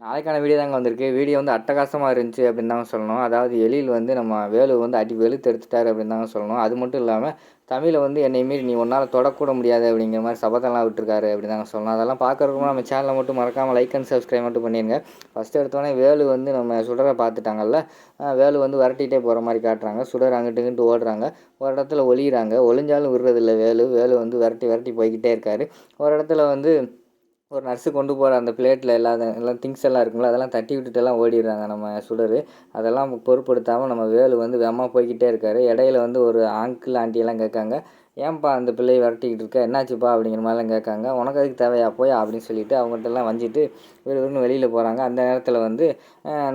நாளைக்கான வீடியோ தாங்க வந்திருக்கு. வீடியோ வந்து அட்டகாசமாக இருந்துச்சு அப்படின்னு தாங்க சொல்லணும். அதாவது எழில் வந்து நம்ம வேலு வந்து அடி வெளுத்து எடுத்துட்டாரு அப்படின்னு தாங்க சொல்லணும். அது மட்டும் இல்லாமல் தமிழை வந்து என்னை மீறி நீ ஒன்றால் தொடக்கூட முடியாது அப்படிங்கிற மாதிரி சபதம்லாம் விட்டுருக்காரு அப்படி தாங்க சொல்லணும். அதெல்லாம் பார்க்குறதுக்கு நம்ம சேனலை மட்டும் மறக்காமல் லைக் அண்ட் சப்ஸ்கிரைப் மட்டும் பண்ணிடுங்க ஃபஸ்ட்டு எடுத்தோடனே வேலு வந்து நம்ம சுடரை பார்த்துட்டாங்கல்ல வேலு வந்து விரட்டிகிட்டே போகிற மாதிரி காட்டுறாங்க. சுடர் அங்கிட்டு இங்கிட்டு ஓடுறாங்க. ஒரு இடத்துல ஒளியிறாங்க. ஒளிஞ்சாலும் விடுறதில்ல வேலு. வேலு வந்து விரட்டி விரட்டி போய்கிட்டே இருக்காரு. ஒரு இடத்துல வந்து ஒரு நர்ஸு கொண்டு போகிற அந்த பிளேட்டில் எல்லா எல்லாம் திங்ஸ் எல்லாம் இருக்குங்களா அதெல்லாம் தட்டி விட்டுட்டு எல்லாம் ஓடிடுறாங்க நம்ம சுடர். அதெல்லாம் பொருட்படுத்தாமல் நம்ம வேலு வந்து வேகமாக போய்கிட்டே இருக்காரு. இடையில வந்து ஒரு ஆங்கிள் ஆண்டியெல்லாம் கேட்காங்க. ஏன்பா அந்த பிள்ளையை விரட்டிக்கிட்டு இருக்க? என்னாச்சுப்பா அப்படிங்கிற மாதிரிலாம் கேட்காங்க. உனக்கு அதுக்கு தேவையா? போய் அப்படின்னு சொல்லிட்டு அவங்கள்ட்டெல்லாம் வஞ்சிட்டு விறுவிறுன்னு வெளியில் போகிறாங்க அந்த நேரத்தில் வந்து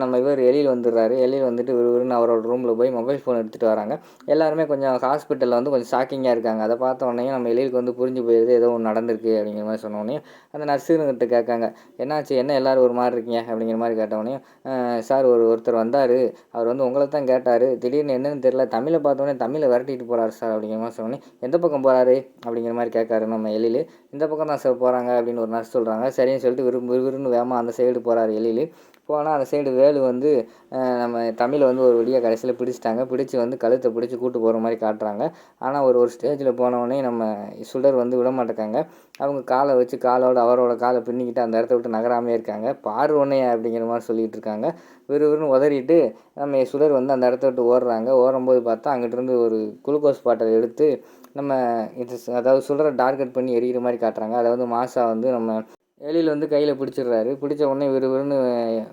நம்ம இவர் எழில் வந்துடுறாரு. எழில் வந்துட்டு விறுவிறுன்னு அவரோட ரூமில் போய் மொபைல் ஃபோன் எடுத்துகிட்டு வராங்க. எல்லாருமே கொஞ்சம் ஹாஸ்பிட்டலில் வந்து கொஞ்சம் ஷாக்கிங்காக இருக்காங்க. அதை பார்த்த உடனே நம்ம எழிலுக்கு வந்து புரிஞ்சு போயிடுது ஏதோ ஒன்று நடந்திருக்கு அப்படிங்கிற மாதிரி சொன்னோடனே அந்த நர்ஸுங்கிட்ட கேட்காங்க. என்னாச்சு? என்ன எல்லாரும் ஒரு மாதிரி இருக்கீங்க? அப்படிங்கிற மாதிரி கேட்டவொடனே சார் ஒரு ஒருத்தர் வந்தார். அவர் வந்து உங்களை தான் கேட்டார். திடீர்னு என்னென்னு தெரியல. தமிழை பார்த்தோன்னே தமிழை விரட்டிட்டு போகிறார் சார். அப்படிங்கிற மாதிரி சொன்னோன்னே எந்த பக்கம் போகிறாரு அப்படிங்கிற மாதிரி கேட்காரு நம்ம எழில். இந்த பக்கம் தான் சார் போகிறாங்க அப்படின்னு ஒரு நர்ஸ் சொல்கிறாங்க சரின்னு சொல்லிட்டு விரு விறுவிறுன்னு வேகமாக அந்த சைடு போகிறாரு எழில். போனால் அந்த சைடு வேலு வந்து நம்ம தமிழை வந்து ஒரு வழியாக கடைசியில் பிடிச்சிட்டாங்க. பிடிச்சி வந்து கழுத்தை பிடிச்சி கூட்டு போகிற மாதிரி காட்டுறாங்க. ஆனால் ஒரு ஒரு ஸ்டேஜில் போனவொடனே நம்ம சுடர் வந்து விட மாட்டேக்காங்க. அவங்க காலை வச்சு காலோட அவரோட காலை பின்னிக்கிட்டு அந்த இடத்த விட்டு நகராமே இருக்காங்க. பாரு அப்படிங்கிற மாதிரி சொல்லிகிட்டு இருக்காங்க. விறுவிறுன்னு உதறிட்டு நம்ம சுடர் வந்து அந்த இடத்த விட்டு ஓடுறாங்க. ஓடும்போது பார்த்தா அங்கிட்டிருந்து ஒரு குளுக்கோஸ் பாட்டை எடுத்து நம்ம இது அதாவது சொல்கிற டார்கெட் பண்ணி எரியிற மாதிரி காட்டுறாங்க. அதை வந்து மாசா வந்து நம்ம எழில் வந்து கையில் பிடிச்சிடுறாரு. பிடிச்ச உடனே விறுவிறுன்னு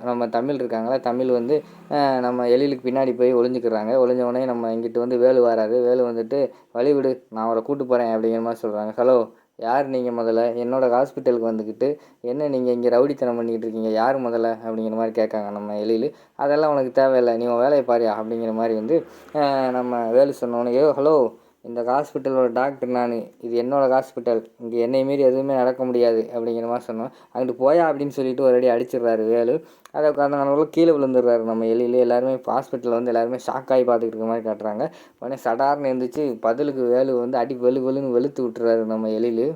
நம்ம தமிழ் இருக்காங்களா தமிழ் வந்து நம்ம எழிலுக்கு பின்னாடி போய் ஒளிஞ்சிக்கிறாங்க. ஒளிஞ்ச உடனே நம்ம இங்கிட்டு வந்து வேலு வராரு. வேலு வந்துட்டு வழி விடு நான் அவரை கூட்டு போகிறேன் அப்படிங்கிற மாதிரி சொல்கிறாங்க ஹலோ யார் நீங்கள் முதல்ல? என்னோட ஹாஸ்பிட்டலுக்கு வந்துக்கிட்டு என்ன நீங்கள் இங்கே ரவுடித்தனம் பண்ணிக்கிட்டு இருக்கீங்க? யார் முதல்ல? அப்படிங்கிற மாதிரி கேட்காங்க நம்ம எழில் அதெல்லாம் உனக்கு தேவையில்லை. நீ உன் வேலையை பாரியா அப்படிங்கிற மாதிரி வந்து நம்ம வேலு சொன்னோன்னே ஏ ஹலோ இந்த ஹாஸ்பிட்டலோட டாக்டர் நான் இது என்னோடய ஹாஸ்பிட்டல் இங்கே என்னை மீறி எதுவுமே நடக்க முடியாது அப்படிங்கிற மாதிரி சொன்னோம் அங்கிட்டு போயா அப்படின்னு சொல்லிட்டு ஒரு அடி அடிச்சிடுறாரு வேலு. அதை அந்த கீழே விழுந்துடுறாரு. நம்ம எலியில் எல்லாருமே ஹாஸ்பிட்டலில் வந்து எல்லாருமே ஷாக் ஆகி பார்த்துக்கிட்டு இருக்க மாதிரி காட்டுறாங்க. உடனே சடார்னு எழுந்திரிச்சு பதிலுக்கு வேலு வந்து அடி வெளு வெளுன்னு வெளுத்து விட்டுறாரு நம்ம எலியில்.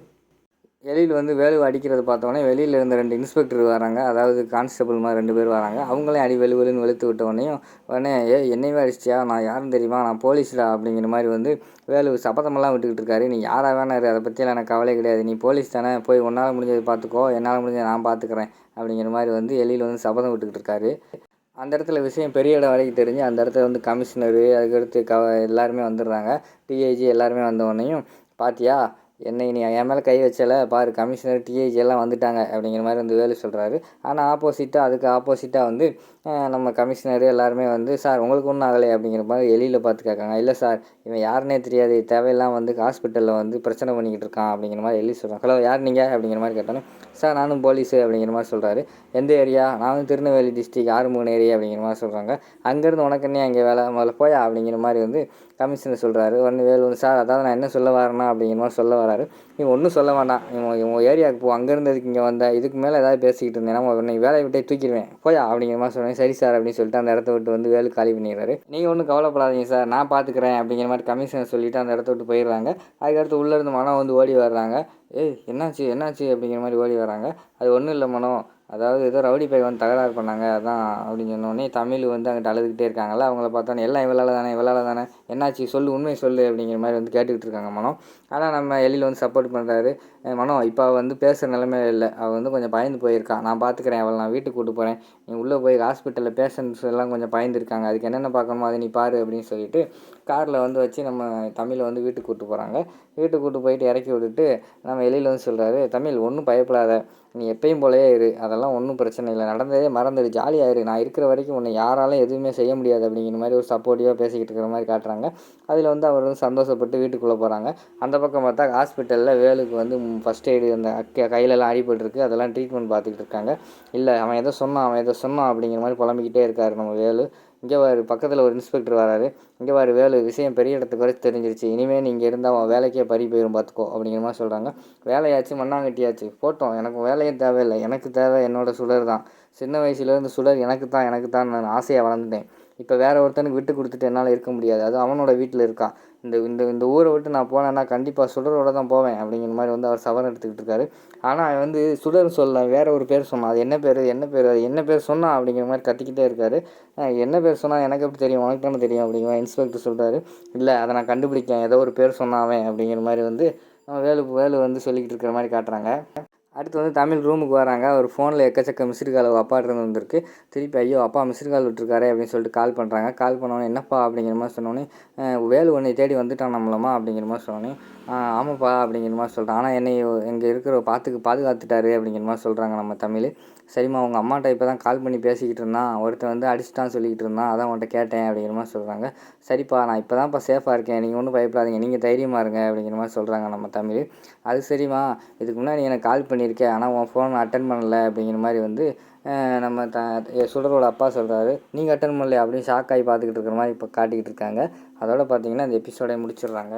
வெளியில் வந்து வேலுவை அடிக்கிறது பார்த்தோன்னே வெளியில் இருந்த ரெண்டு இன்ஸ்பெக்டர் வராங்க. அதாவது கான்ஸ்டபிள் மாதிரி ரெண்டு பேர் வராங்க. அவங்களையும் அடி வெளு வெளுன்னு வெளுத்து விட்ட உடனே ஏ என்னையவே அடிச்சியா நான் யாருன்னு தெரியுமா? நான் போலீஸ்டா? அப்படிங்கிற மாதிரி வந்து வேலு சபதமெல்லாம் விட்டுக்கிட்டு இருக்காரு. நீ யாராக வேணா இரு அதை பற்றியெல்லாம் எனக்கு கவலை கிடையாது. நீ போலீஸ் தானே? போய் உன்னால் முடிஞ்சது பார்த்துக்கோ என்னால் முடிஞ்சதை நான் பார்த்துக்கிறேன் அப்படிங்கிற மாதிரி வந்து எலியில் வந்து சபதம் விட்டுக்கிட்டு இருக்காரு. அந்த இடத்துல விஷயம் பெரிய இடம் வரைக்கும் தெரிஞ்சு அந்த இடத்துல வந்து கமிஷனரு அதுக்கடுத்து க எல்லாருமே வந்துடுறாங்க. டிஐஜி எல்லாருமே வந்த உடனேயும் பாத்தியா? என்னை நீ என் மேலே கை வச்சல பாரு கமிஷனர் டிஐஜி எல்லாம் வந்துட்டாங்க அப்படிங்கிற மாதிரி வந்து வேலு சொல்கிறாரு ஆனால் ஆப்போசிட்டாக அதுக்கு ஆப்போசிட்டாக வந்து நம்ம கமிஷனர் எல்லாருமே வந்து சார் உங்களுக்கு ஒன்றும் ஆகலை அப்படிங்கிற மாதிரி எலியில் பார்த்து கேட்காங்க இல்லை சார் இவன் யாருன்னே தெரியாது. தேவையெல்லாம் வந்து ஹாஸ்பிட்டலில் வந்து பிரச்சனை பண்ணிக்கிட்டு இருக்கான் அப்படிங்கிற மாதிரி எழுதி சொல்கிறான் ஹலோ யார் நீங்கள் அப்படிங்கிற மாதிரி கேட்டோன்னே சார் நானும் போலீஸு அப்படிங்கிற மாதிரி சொல்கிறாரு எந்த ஏரியா? நான் வந்து திருநெல்வேலி டிஸ்ட்ரிக் ஆறுமுகன் ஏரியா அப்படிங்கிற மாதிரி சொல்கிறாங்க அங்கேருந்து உனக்குன்னே அங்கே இங்கே வேலை? முதல்ல போயா? அப்படிங்கிற மாதிரி வந்து கமிஷனர் சொல்கிறாரு ஒன்று வேலு வந்து சார் அதாவது நான் என்ன சொல்ல வரேன்னா அப்படிங்கிற மாதிரி சொல்ல வராரு. நீ ஒன்றும் சொல்ல வேண்டாம். இவன் இவன் ஏரியாவுக்கு போ. அங்கேருந்து இதுக்கு இங்கே வந்த? இதுக்கு மேலே ஏதாவது பேசிக்கிட்டு இருந்தேன்னா உன்னை வேலையை விட்டே தூக்கிடுவேன். போயா? அப்படிங்கிற மாதிரி சொன்னேன் சரி சார் அப்படின்னு சொல்லிட்டு அந்த இடத்த விட்டு வந்து வேலு காலி பண்ணிடுறாரு. நீங்கள் ஒன்றும் கவலைப்படாதீங்க சார். நான் பார்த்துக்கிறேன் அப்படிங்கிற மாதிரி கமிஷனை சொல்லிவிட்டு அந்த இடத்த விட்டு போயிடுறாங்க. அதுக்கடுத்து உள்ளேருந்து மனம் வந்து ஓடி வர்றாங்க. ஏய் என்னாச்சு என்னாச்சு அப்படிங்கிற மாதிரி ஓடி வராங்க அது ஒன்றும் இல்லை மனம் அதாவது ஏதோ ரவுடி பை வந்து தகராறு பண்ணாங்க அதான் அப்படின்னு சொன்னோடனே தமிழ் வந்து அங்கிட்ட அழுதுகிட்டே இருக்காங்கல்ல அவங்கள பார்த்தோன்னே எல்லாம் இவளால் தானே இவளால் தானே என்னாச்சு சொல்லு உண்மை சொல்லு அப்படிங்கிற மாதிரி வந்து கேட்டுக்கிட்டு இருக்காங்க மனம் ஆனால் நம்ம எழில் வந்து சப்போர்ட் பண்ணுறாரு மனோ இப்போ அவள் வந்து பேசுகிற நிலைமையில இல்லை. அவள் வந்து கொஞ்சம் பயந்து போயிருக்கான் நான் பார்த்துக்கிறேன் அவளை நான் வீட்டுக்கு கூட்டு போகிறேன் நீ உள்ளே போய் ஹாஸ்பிட்டலில் பேஷண்ட்ஸ் எல்லாம் கொஞ்சம் பயந்துருக்காங்க. அதுக்கு என்னென்ன பார்க்கணுமோ அதை நீ பாரு அப்படின்னு சொல்லிட்டு காரில் வந்து வச்சு நம்ம தமிழை வந்து வீட்டுக்கு கூட்டு போகிறாங்க வீட்டுக்கு கூட்டு போயிட்டு இறக்கி விட்டுட்டு நம்ம எழில் வந்து சொல்கிறாரு தமிழ் ஒன்றும் பயப்படாத. நீ எப்பயும் போலயே இரு. அதெல்லாம் ஒன்றும் பிரச்சனை இல்லை. நடந்ததே மறந்துடு ஜாலியாக இரு நான் இருக்கிற வரைக்கும் உன்னை யாராலும் எதுவுமே செய்ய முடியாது அப்படிங்கிற மாதிரி ஒரு சப்போர்ட்டிவாக பேசிக்கிட்டு இருக்கிற மாதிரி காட்டுறாங்க. அதில் வந்து அவர் வந்து சந்தோஷப்பட்டு வீட்டுக்குள்ளே போகிறாங்க அந்த பக்கம் பார்த்தா ஹாஸ்பிட்டலில் வேலுக்கு வந்து ஃபஸ்ட் எய்டு அந்த கையிலலாம் அடிபட்டுருக்கு அதெல்லாம் ட்ரீட்மெண்ட் பார்த்துக்கிட்டு இருக்காங்க. இல்லை அவன் எதை சொன்னான் அவன் எதை சொன்னான் அப்படிங்கிற மாதிரி புலம்பிக்கிட்டே இருக்காரு நம்ம வேலு. இங்கே வாரு பக்கத்தில் ஒரு இன்ஸ்பெக்டர் வராரு. இங்கே வாரு வேலை விஷயம் பெரிய இடத்துக்கு வரைக்கும் தெரிஞ்சிருச்சு. இனிமேல் நீங்கள் இருந்தால் அவன் வேலைக்கே பறி போயிடும் பார்த்துக்கோ அப்படிங்கிற மாதிரி சொல்கிறாங்க வேலையாச்சு மண்ணாங்கட்டியாச்சு போட்டோம். எனக்கு வேலையே தேவையில்லை. எனக்கு தேவை என்னோடய சுடர் தான். சின்ன வயசுலேருந்து சுடர் எனக்கு தான் எனக்கு தான் நான் ஆசையாக வளர்ந்துட்டேன். இப்போ வேற ஒருத்தனுக்கு விட்டு கொடுத்துட்டு என்னால் இருக்க முடியாது. அது அவனோட வீட்டில் இருக்கான் இந்த இந்த இந்த ஊரை விட்டு நான் போனேன்னா கண்டிப்பாக சுடரோட தான் போவேன் அப்படிங்கிற மாதிரி வந்து அவர் சவரம் எடுத்துக்கிட்டு இருக்காரு. ஆனால் அவன் வந்து சுடர் சொல்ல வேற ஒரு பேர் சொன்னான். அது என்ன பேர் என்ன பேர் அது என்ன பேர் சொன்னான் அப்படிங்கிற மாதிரி கத்திக்கிட்டே இருக்காரு. என்ன பேர் சொன்னால் எனக்கு எப்படி தெரியும்? உனக்கு தானே தெரியும் அப்படிங்கிற இன்ஸ்பெக்டர் சொல்கிறாரு இல்லை அதை நான் கண்டுபிடிக்கேன். ஏதோ ஒரு பேர் சொன்னான் அவன் அப்படிங்கிற மாதிரி வந்து வேலு வேலு வந்து சொல்லிக்கிட்டு இருக்கிற மாதிரி காட்டுறாங்க. அடுத்து வந்து தமிழ் ரூமுக்கு வராங்க. அவர் ஃபோனில் எக்கச்சக்க மிஸ்டு கால் அப்பாட்டிருந்து வந்திருக்கு. திருப்பி ஐயோ அப்பா மிஸ்டு கால் விட்டுருக்காரு அப்படின்னு சொல்லிட்டு கால் பண்ணுறாங்க கால் பண்ணோன்னே என்னப்பா? அப்படிங்கிற மாதிரி சொன்னோன்னே வேலு ஒன்றை தேடி வந்துட்டான் நம்மளமா? அப்படிங்கிற மாதிரி சொன்னோன்னே ஆமாப்பா அப்படிங்கிற மாதிரி சொல்கிறான் ஆனால் என்னை இங்கே இருக்கிற பார்த்துக்கு பாதுகாத்துட்டாரு அப்படிங்கிற மாதிரி சொல்கிறாங்க நம்ம தமிழ். சரிம்மா உங்கள் அம்மாட்ட இப்போ தான் கால் பண்ணி பேசிக்கிட்டு இருந்தான். ஒருத்தர் வந்து அடிச்சிட்டான்னு சொல்லிக்கிட்டு இருந்தான். அதான் உன்கிட்ட கேட்டேன் அப்படிங்கிற மாதிரி சொல்கிறாங்க சரிப்பா நான் இப்போ தான்ப்பா சேஃபாக இருக்கேன். நீங்கள் ஒன்றும் பயப்படாதீங்க. நீங்கள் தைரியமாக இருங்க அப்படிங்கிற மாதிரி சொல்கிறாங்க நம்ம தமிழ். அது சரிம்மா. இதுக்கு முன்னாடி எனக்கு கால் பண்ணி பண்ணியிருக்கேன். ஆனால் உன் ஃபோன் அட்டன் பண்ணலை அப்படிங்கிற மாதிரி வந்து நம்ம த சுடரோட அப்பா சொல்கிறாரு நீங்கள் அட்டன் பண்ணலையா அப்படின்னு ஷாக் ஆகி பார்த்துக்கிட்டு இருக்கிற மாதிரி இப்போ காட்டிக்கிட்டு இருக்காங்க. அதோட பார்த்தீங்கன்னா அந்த எபிசோடை முடிச்சிடுறாங்க.